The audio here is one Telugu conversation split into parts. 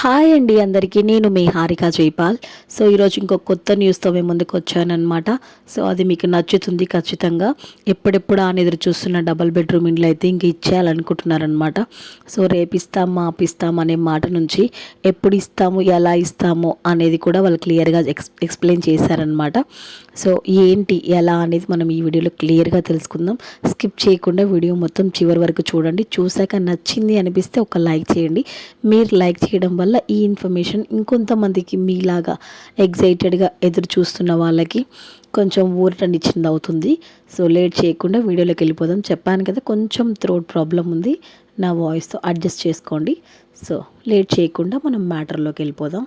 హాయ్ అండి అందరికీ నేను మీ హారిక జైపాల్. సో ఈరోజు ఇంకో కొత్త న్యూస్తో మేము ముందుకు వచ్చానమాట సో అది మీకు నచ్చుతుంది ఖచ్చితంగా. ఎప్పుడెప్పుడు అని ఎదురు చూస్తున్న డబల్ బెడ్రూమ్ ఇండ్లు అయితే ఇంక ఇచ్చేయాలనుకుంటున్నారనమాట సో రేపు ఇస్తాం మాపిస్తాం అనే మాట నుంచి ఎప్పుడు ఇస్తాము ఎలా ఇస్తాము అనేది కూడా వాళ్ళు క్లియర్గా ఎక్స్ ఎక్స్ప్లెయిన్ చేశారనమాట సో ఏంటి ఎలా అనేది మనం ఈ వీడియోలో క్లియర్గా తెలుసుకుందాం. స్కిప్ చేయకుండా వీడియో మొత్తం చివరి వరకు చూడండి. చూశాక నచ్చింది అనిపిస్తే ఒక లైక్ చేయండి. మీరు లైక్ చేయడం వల్ల ఈ ఇన్ఫర్మేషన్ ఇంకొంతమందికి మీలాగా ఎగ్జైటెడ్గా ఎదురు చూస్తున్న వాళ్ళకి కొంచెం ఊరటనిచ్చింది అవుతుంది. సో లేట్ చేయకుండా వీడియోలోకి వెళ్ళిపోదాం. చెప్పాను కదా కొంచెం థ్రోట్ ప్రాబ్లం ఉంది. నా వాయిస్తో అడ్జస్ట్ చేసుకోండి. సో లేట్ చేయకుండా మనం మ్యాటర్లోకి వెళ్ళిపోదాం.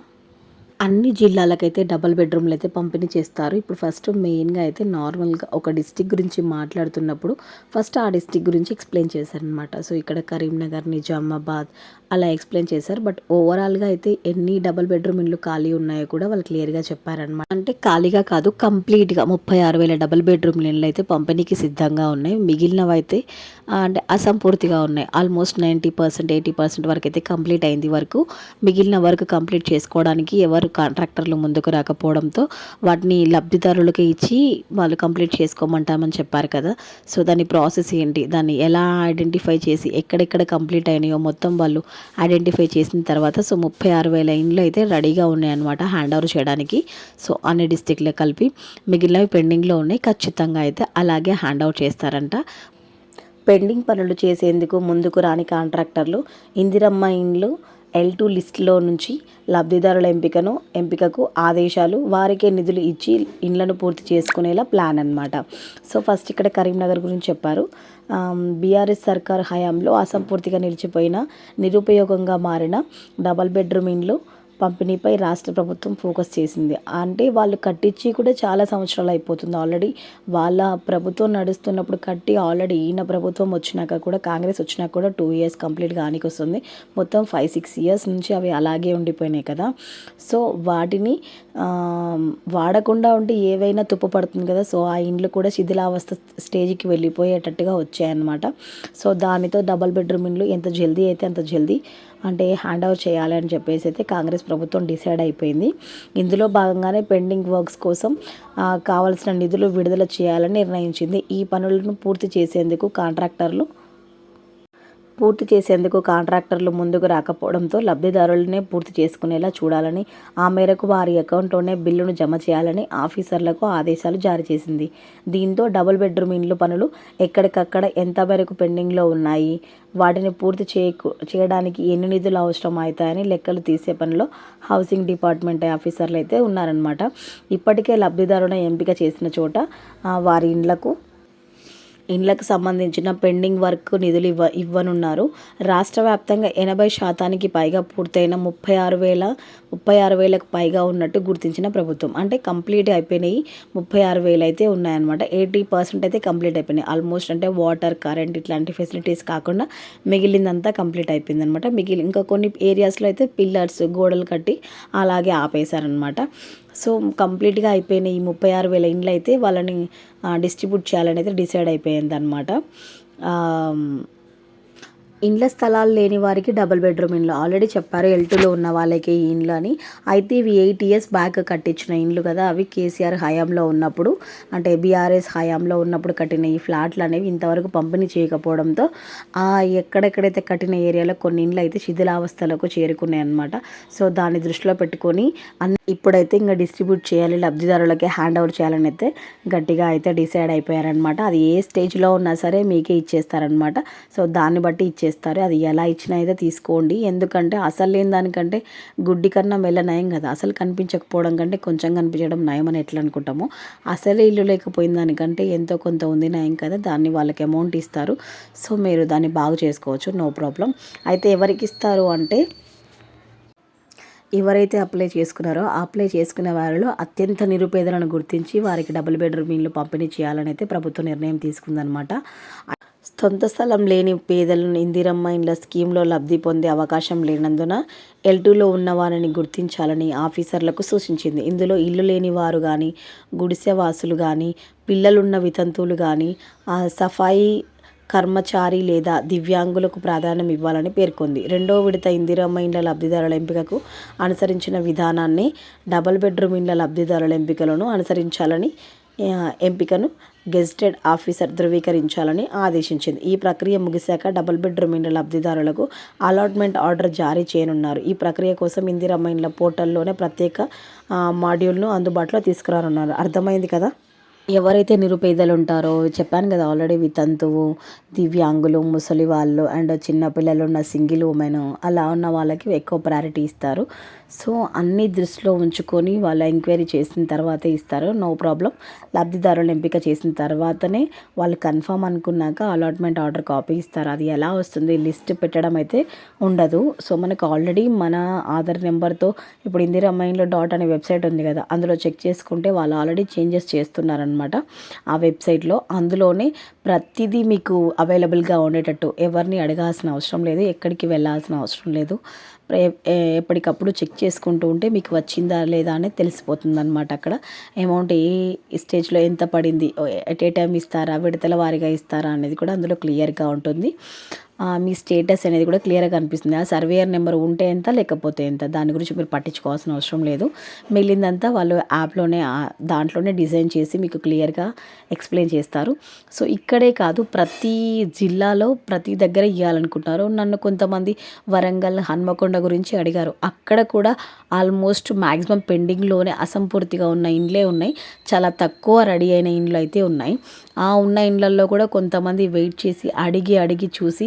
అన్ని జిల్లాలకైతే డబల్ బెడ్రూమ్లు అయితే పంపిణీ చేస్తారు. ఇప్పుడు ఫస్ట్ మెయిన్గా అయితే నార్మల్గా ఒక డిస్టిక్ గురించి మాట్లాడుతున్నప్పుడు ఫస్ట్ ఆ డిస్టిక్ గురించి ఎక్స్ప్లెయిన్ చేశారనమాట సో ఇక్కడ కరీంనగర్ నిజామాబాద్ అలా ఎక్స్ప్లెయిన్ చేశారు. బట్ ఓవరాల్గా అయితే ఎన్ని డబల్ బెడ్రూమ్ ఇల్లు ఖాళీ ఉన్నాయో కూడా వాళ్ళు క్లియర్గా చెప్పారనమాట అంటే ఖాళీగా కాదు కంప్లీట్గా ముప్పై ఆరు వేల డబల్ బెడ్రూమ్ ఇండ్లు అయితే పంపిణీకి సిద్ధంగా ఉన్నాయి. మిగిలినవి అయితే అంటే అసంపూర్తిగా ఉన్నాయి. Almost ninety percent eighty percent వరకు అయితే కంప్లీట్ అయింది వరకు. మిగిలిన వర్క్ కంప్లీట్ చేసుకోవడానికి ఎవరు కాంట్రాక్టర్లు ముందుకు రాకపోవడంతో వాటిని లబ్ధిదారులకి ఇచ్చి వాళ్ళు కంప్లీట్ చేసుకోమంటామని చెప్పారు కదా. సో దాని ప్రాసెస్ ఏంటి? దాన్ని ఎలా ఐడెంటిఫై చేసి ఎక్కడెక్కడ కంప్లీట్ అయినాయో మొత్తం వాళ్ళు ఐడెంటిఫై చేసిన తర్వాత సో ముప్పై ఆరు వేల ఇండ్లు అయితే రెడీగా ఉన్నాయన్నమాట హ్యాండ్ ఓవర్ చేయడానికి. సో అన్ని డిస్టిక్లో కలిపి మిగిలినవి పెండింగ్లో ఉన్నాయి. ఖచ్చితంగా అయితే అలాగే హ్యాండ్ ఓవర్ చేస్తారంట. పెండింగ్ పనులు చేసేందుకు ముందుకు రాని కాంట్రాక్టర్లు ఇందిరమ్మ ఇండ్లు ఎల్ టూ లిస్ట్లో నుంచి లబ్ధిదారుల ఎంపికను ఎంపికకు ఆదేశాలు వారికే నిధులు ఇచ్చి ఇండ్లను పూర్తి చేసుకునేలా ప్లాన్ అనమాట సో ఫస్ట్ ఇక్కడ కరీంనగర్ గురించి చెప్పారు. బీఆర్ఎస్ సర్కార్ హయాంలో అసంపూర్తిగా నిలిచిపోయిన నిరుపయోగంగా మారిన డబల్ బెడ్రూమ్ ఇండ్లు పంపిణీపై రాష్ట్ర ప్రభుత్వం ఫోకస్ చేసింది. అంటే వాళ్ళు కట్టించి కూడా చాలా సంవత్సరాలు అయిపోతుంది. ఆల్రెడీ వాళ్ళ ప్రభుత్వం నడుస్తున్నప్పుడు కట్టి ఆల్రెడీ ఈయన ప్రభుత్వం వచ్చినాక కూడా కాంగ్రెస్ వచ్చినాక కూడా టూ ఇయర్స్ కంప్లీట్ కానికి వస్తుంది. మొత్తం ఫైవ్ సిక్స్ ఇయర్స్ నుంచి అవి అలాగే ఉండిపోయినాయి కదా. సో వాటిని వాడకుండా ఉంటే ఏవైనా తుప్పు పడుతుంది కదా. సో ఆ ఇండ్లు కూడా శిథిలావస్థ స్టేజ్కి వెళ్ళిపోయేటట్టుగా వచ్చాయన్నమాట. సో దానితో డబల్ బెడ్రూమ్ ఇండ్లు ఎంత జల్దీ అయితే అంత జల్దీ అంటే హ్యాండ్ ఓవర్ చేయాలి అని చెప్పేసి అయితే కాంగ్రెస్ ప్రభుత్వం డిసైడ్ అయిపోయింది. ఇందులో భాగంగానే పెండింగ్ వర్క్స్ కోసం కావలసిన నిధులు విడుదల చేయాలని నిర్ణయించింది. ఈ పనులను పూర్తి చేసేందుకు కాంట్రాక్టర్లు పూర్తి చేసేందుకు కాంట్రాక్టర్లు ముందుకు రాకపోవడంతో లబ్ధిదారులనే పూర్తి చేసుకునేలా చూడాలని ఆ మేరకు వారి అకౌంట్లోనే బిల్లును జమ చేయాలని ఆఫీసర్లకు ఆదేశాలు జారీ చేసింది. దీంతో డబుల్ బెడ్రూమ్ ఇండ్లు పనులు ఎక్కడికక్కడ ఎంత మేరకు పెండింగ్లో ఉన్నాయి వాటిని పూర్తి చేయకు చేయడానికి ఎన్ని నిధులు అవసరం అవుతాయని లెక్కలు తీసే పనిలో హౌసింగ్ డిపార్ట్మెంట్ ఆఫీసర్లు అయితే ఉన్నారనమాట ఇప్పటికే లబ్ధిదారుని ఎంపిక చేసిన చోట వారి ఇండ్లకు ఇండ్లకు సంబంధించిన పెండింగ్ వర్క్ నిధులు ఇవ్వ ఇవ్వనున్నారు. రాష్ట్ర వ్యాప్తంగా ఎనభై శాతానికి పైగా పూర్తయిన ముప్పై ఆరు వేల ముప్పై ఆరు వేలకు పైగా ఉన్నట్టు గుర్తించిన ప్రభుత్వం. అంటే కంప్లీట్ అయిపోయినాయి. ముప్పై ఆరు వేలు అయితే ఉన్నాయన్నమాట. ఎయిటీ పర్సెంట్ అయితే కంప్లీట్ అయిపోయినాయి. ఆల్మోస్ట్ అంటే వాటర్ కరెంట్ ఇట్లాంటి ఫెసిలిటీస్ కాకుండా మిగిలిందంతా కంప్లీట్ అయిపోయింది అనమాట మిగిలి ఇంకా కొన్ని ఏరియాస్లో అయితే పిల్లర్స్ గోడలు కట్టి అలాగే ఆపేశారనమాట సో కంప్లీట్గా అయిపోయిన ఈ ముప్పై ఆరు వేల ఇండ్లు అయితే వాళ్ళని డిస్ట్రిబ్యూట్ చేయాలని అయితే డిసైడ్ అయిపోయింది అనమాట ఇండ్ల స్థలాలు లేని వారికి డబుల్ బెడ్రూమ్ ఇండ్లు. ఆల్రెడీ చెప్పారు ఎల్టూలో ఉన్న వాళ్ళకి ఈ ఇండ్లు అని. అయితే ఇవి ఎయిట్ ఇయర్స్ బ్యాక్ కట్టించిన ఇండ్లు కదా అవి కేసీఆర్ హయాంలో ఉన్నప్పుడు అంటే బీఆర్ఎస్ హయాంలో ఉన్నప్పుడు కట్టిన ఈ ఫ్లాట్లు అనేవి ఇంతవరకు పంపిణీ చేయకపోవడంతో ఆ ఎక్కడెక్కడైతే కట్టిన ఏరియాలో కొన్ని ఇండ్లు అయితే శిథిలావస్థలకు చేరుకున్నాయి అనమాట సో దాన్ని దృష్టిలో పెట్టుకొని అన్ని ఇప్పుడైతే ఇంకా డిస్ట్రిబ్యూట్ చేయాలి లబ్ధిదారులకే హ్యాండ్ ఓవర్ చేయాలని అయితే గట్టిగా అయితే డిసైడ్ అయిపోయారనమాట అది ఏ స్టేజ్లో ఉన్నా సరే మీకే ఇచ్చేస్తారనమాట సో దాన్ని బట్టి ఇచ్చేస్తారు. అది ఎలా ఇచ్చినా అయితే తీసుకోండి. ఎందుకంటే అసలు లేని దానికంటే గుడ్డి కన్నా మెల్ల నయం కదా. అసలు కనిపించకపోవడం కంటే కొంచెం కనిపించడం నయం అని ఎట్లా అనుకుంటామో? అసలు ఇల్లు లేకపోయిన దానికంటే ఎంతో కొంత ఉంది నయం కదా. దాన్ని వాళ్ళకి అమౌంట్ ఇస్తారు. సో మీరు దాన్ని బాగు చేసుకోవచ్చు. నో ప్రాబ్లం అయితే ఎవరికి ఇస్తారు అంటే ఎవరైతే అప్లై చేసుకున్నారో అప్లై చేసుకునే వారిలో అత్యంత నిరుపేదలను గుర్తించి వారికి డబుల్ బెడ్రూమ్ ఇల్లు పంపిణీ చేయాలని అయితే ప్రభుత్వం నిర్ణయం తీసుకుందనమాట సొంత స్థలం లేని పేదలను ఇందిరమ్మ ఇండ్ల స్కీమ్లో లబ్ధి పొందే అవకాశం లేనందున ఎల్టూలో ఉన్న వారిని గుర్తించాలని ఆఫీసర్లకు సూచించింది. ఇందులో ఇల్లు లేని వారు కానీ గుడిసెవాసులు కానీ పిల్లలున్న వితంతువులు కానీ సఫాయి కర్మచారి లేదా దివ్యాంగులకు ప్రాధాన్యం ఇవ్వాలని పేర్కొంది. రెండో విడత ఇందిరమ్మ ఇండ్ల లబ్ధిదారుల ఎంపికకు అనుసరించిన విధానాన్ని డబల్ బెడ్రూమ్ ఇండ్ల లబ్ధిదారుల ఎంపికలను అనుసరించాలని ఎంపికను గెజిటెడ్ ఆఫీసర్ ధృవీకరించాలని ఆదేశించింది. ఈ ప్రక్రియ ముగిశాక డబుల్ బెడ్రూమ్ ఇండ్ల లబ్ధిదారులకు అలాట్మెంట్ ఆర్డర్ జారీ చేయనున్నారు. ఈ ప్రక్రియ కోసం ఇందిరమ్మ ఇండ్ల పోర్టల్లోనే ప్రత్యేక మాడ్యూల్ను అందుబాటులో తీసుకురానున్నారు. అర్థమైంది కదా? ఎవరైతే నిరుపేదలు ఉంటారో చెప్పాను కదా ఆల్రెడీ వితంతువు దివ్యాంగులు ముసలి వాళ్ళు అండ్ చిన్నపిల్లలు ఉన్న సింగిల్ ఉమెన్ అలా ఉన్న వాళ్ళకి ఎక్కువ ప్రయారిటీ ఇస్తారు. సో అన్ని దృష్టిలో ఉంచుకొని వాళ్ళ ఎంక్వైరీ చేసిన తర్వాతే ఇస్తారు. No problem. లబ్ధిదారులను ఎంపిక చేసిన తర్వాతనే వాళ్ళు కన్ఫర్మ్ అనుకున్నాక అలాట్మెంట్ ఆర్డర్ కాపీ ఇస్తారు. అది ఎలా వస్తుంది? లిస్ట్ పెట్టడం అయితే ఉండదు. సో మనకు ఆల్రెడీ మన ఆధార్ నెంబర్తో ఇప్పుడు ఇందిరమ్మైన్లో డాట్ అనే వెబ్సైట్ ఉంది కదా అందులో చెక్ చేసుకుంటే వాళ్ళు ఆల్రెడీ చేంజెస్ చేస్తున్నారనమాట ఆ వెబ్సైట్లో. అందులోనే ప్రతిదీ మీకు అవైలబుల్గా ఉండేటట్టు ఎవరిని అడగాల్సిన అవసరం లేదు ఎక్కడికి వెళ్ళాల్సిన అవసరం లేదు. ఎప్పటికప్పుడు చెక్ చేసుకుంటూ ఉంటే మీకు వచ్చిందా లేదా అనేది తెలిసిపోతుంది అనమాట అక్కడ. అమౌంట్ ఏ స్టేజ్లో ఎంత పడింది ఎట్ ఏ టైం ఇస్తారా విడతల వారీగా ఇస్తారా అనేది కూడా అందులో క్లియర్గా ఉంటుంది. మీ స్టేటస్ అనేది కూడా క్లియర్గా కనిపిస్తుంది. ఆ సర్వేయర్ నెంబర్ ఉంటే ఎంత లేకపోతే ఎంత దాని గురించి మీరు పట్టించుకోవాల్సిన అవసరం లేదు. మిగిలిందంతా వాళ్ళు యాప్లోనే దాంట్లోనే డిజైన్ చేసి మీకు క్లియర్గా ఎక్స్ప్లెయిన్ చేస్తారు. సో ఇక్కడే కాదు ప్రతి జిల్లాలో ప్రతి దగ్గర ఇవ్వాలనుకుంటున్నారు నన్ను కొంతమంది వరంగల్ హన్మకొండ గురించి అడిగారు. అక్కడ కూడా ఆల్మోస్ట్ మ్యాక్సిమం పెండింగ్లోనే అసంపూర్తిగా ఉన్న ఇండ్లే ఉన్నాయి. చాలా తక్కువ రెడీ అయిన ఇండ్లు అయితే ఉన్నాయి. ఆ ఉన్న ఇండ్లల్లో కూడా కొంతమంది వెయిట్ చేసి అడిగి అడిగి చూసి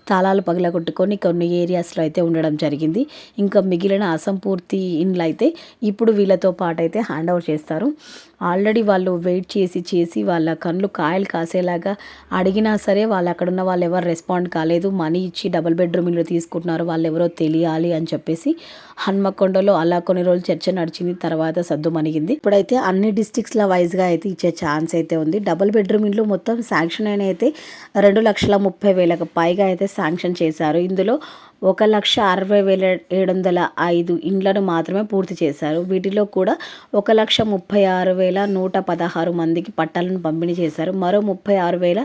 తాళాలు పగలగొట్టుకొని కొన్ని ఏరియాస్లో అయితే ఉండడం జరిగింది. ఇంకా మిగిలిన అసంపూర్తి ఇండ్లు అయితే ఇప్పుడు వీళ్ళతో పాటు అయితే హ్యాండ్ ఓవర్ చేస్తారు. ఆల్రెడీ వాళ్ళు వెయిట్ చేసి చేసి వాళ్ళ కళ్ళు కాయలు కాసేలాగా అడిగినా సరే వాళ్ళు అక్కడ ఉన్న వాళ్ళు ఎవరు రెస్పాండ్ కాలేదు. మనీ ఇచ్చి డబుల్ బెడ్రూమ్ ఇల్లు తీసుకుంటున్నారు. వాళ్ళు ఎవరో తెలియాలి అని చెప్పేసి హన్మకొండలో అలా కొన్ని రోజులు చర్చ నడిచింది. తర్వాత సద్దు మణిగింది. ఇప్పుడైతే అన్ని డిస్టిక్స్ల వైజ్గా అయితే ఇచ్చే ఛాన్స్ అయితే ఉంది. డబుల్ బెడ్రూమ్ ఇల్లు మొత్తం శాంక్షన్ అయిన అయితే రెండు లక్షల ముప్పై వేలకు పైగా అయితే శాంక్షన్ చేశారు. ఇందులో ఒక లక్ష అరవై వేల ఏడు వందల ఐదు ఇండ్లను మాత్రమే పూర్తి చేశారు. వీటిలో కూడా ఒక లక్ష ముప్పై ఆరు వేల నూట పదహారు మందికి పట్టాలను పంపిణీ చేశారు. మరో ముప్పై ఆరు వేల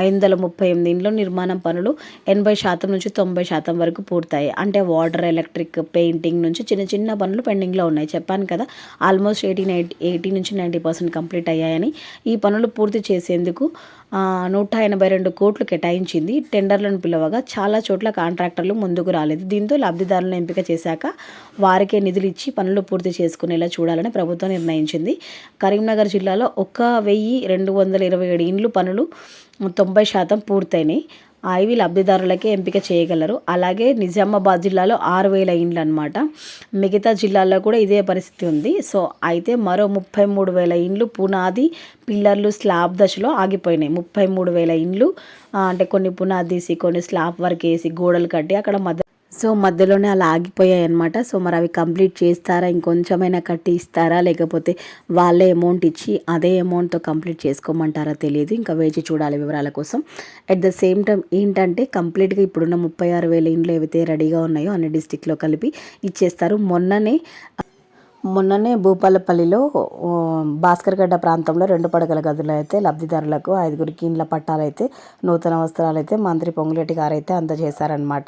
ఐదు వందల ముప్పై ఎనిమిది ఇండ్ల నిర్మాణం పనులు ఎనభై శాతం నుంచి తొంభై శాతం వరకు పూర్తయ్యాయి. అంటే వాటర్ ఎలక్ట్రిక్ పెయింటింగ్ నుంచి చిన్న చిన్న పనులు పెండింగ్లో ఉన్నాయి. చెప్పాను కదా ఆల్మోస్ట్ ఎయిటీన్ ఎయిటీ ఎయిటీ నుంచి నైంటీ పర్సెంట్ కంప్లీట్ అయ్యాయని. ఈ పనులు పూర్తి చేసేందుకు నూట ఎనభై రెండు కోట్లు కేటాయించింది. టెండర్లను పిలవగా చాలా చోట్ల కాంట్రాక్టర్లు ముందుకు రాలేదు. దీంతో లబ్ధిదారులను ఎంపిక చేశాక వారికే నిధులు ఇచ్చి పనులు పూర్తి చేసుకునేలా చూడాలని ప్రభుత్వం నిర్ణయించింది. కరీంనగర్ జిల్లాలో ఒక వెయ్యి రెండు వందల ఇరవై ఏడు ఇండ్లు పనులు తొంభై శాతం పూర్తయినాయి. ఐవి లబ్ధిదారులకే ఎంపిక చేయగలరు. అలాగే నిజామాబాద్ జిల్లాలో ఆరు వేల ఇండ్లు అనమాట మిగతా జిల్లాల్లో కూడా ఇదే పరిస్థితి ఉంది. సో అయితే మరో ముప్పై మూడు వేల ఇండ్లు పునాది పిల్లర్లు స్లాబ్ దశలో ఆగిపోయినాయి. ముప్పై మూడు వేల ఇండ్లు అంటే కొన్ని పునాది తీసి కొన్ని స్లాబ్ వర్క్ వేసి గోడలు కట్టి అక్కడ మధ్య సో మధ్యలోనే అలా ఆగిపోయాయి అనమాట సో మరి అవి కంప్లీట్ చేస్తారా? ఇంకొంచెమైనా కట్టి ఇస్తారా? లేకపోతే వాళ్ళే అమౌంట్ ఇచ్చి అదే అమౌంట్తో కంప్లీట్ చేసుకోమంటారా తెలియదు. ఇంకా వేచి చూడాలి వివరాల కోసం. అట్ ద సేమ్ టైం ఏంటంటే కంప్లీట్గా ఇప్పుడున్న ముప్పై ఆరు వేల ఇండ్లు ఏవైతే రెడీగా ఉన్నాయో అన్ని డిస్టిక్లో కలిపి ఇచ్చేస్తారు. మొన్ననే మొన్ననే భూపాలపల్లిలో ఓ, భాస్కర్గడ్డ ప్రాంతంలో రెండు పడగల గదులు అయితే లబ్ధిదారులకు ఐదుగురికి ఇండ్ల పట్టాలు అయితే నూతన వస్త్రాలు అయితే మంత్రి పొంగులేటి గారు అయితే అందజేశారనమాట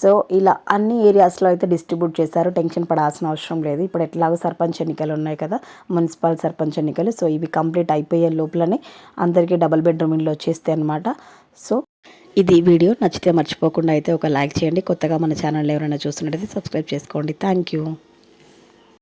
సో ఇలా అన్ని ఏరియాస్లో అయితే డిస్ట్రిబ్యూట్ చేశారు. టెన్షన్ పడాల్సిన అవసరం లేదు. ఇప్పుడు ఎట్లాగో సర్పంచ్ ఎన్నికలు ఉన్నాయి కదా మున్సిపల్ సర్పంచ్ ఎన్నికలు. సో ఇవి కంప్లీట్ అయిపోయే లోపలనే అందరికీ డబుల్ బెడ్రూమ్ ఇండ్లు వచ్చేస్తాయి అనమాట సో ఇది వీడియో. నచ్చితే మర్చిపోకుండా అయితే ఒక లైక్ చేయండి. కొత్తగా మన ఛానల్ ఎవరైనా చూస్తున్నట్టయితే సబ్స్క్రైబ్ చేసుకోండి. Thank you